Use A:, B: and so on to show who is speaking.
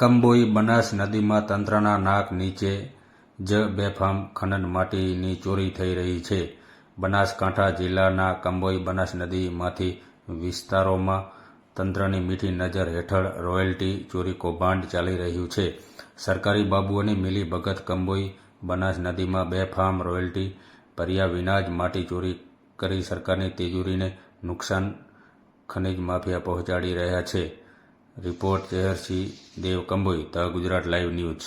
A: કંબોઈ બનાસ નદીમાં તંત્રના નાક નીચે જ બેફામ ખનન માટીની ચોરી થઈ રહી છે. બનાસકાંઠા જિલ્લાના કંબોઈ બનાસ નદીમાંથી વિસ્તારોમાં તંત્રની મીઠી નજર હેઠળ રોયલ્ટી ચોરી કૌભાંડ ચાલી રહ્યું છે. સરકારી બાબુઓની મિલી ભગત કંબોઈ બનાસ નદીમાં બેફામ રોયલ્ટી ભર્યા વિના જ માટી ચોરી કરી સરકારની તિજોરીને નુકસાન ખનીજ માફિયા પહોંચાડી રહ્યા છે. Report Zeharsinh Dev Kamboi the Gujarat live news.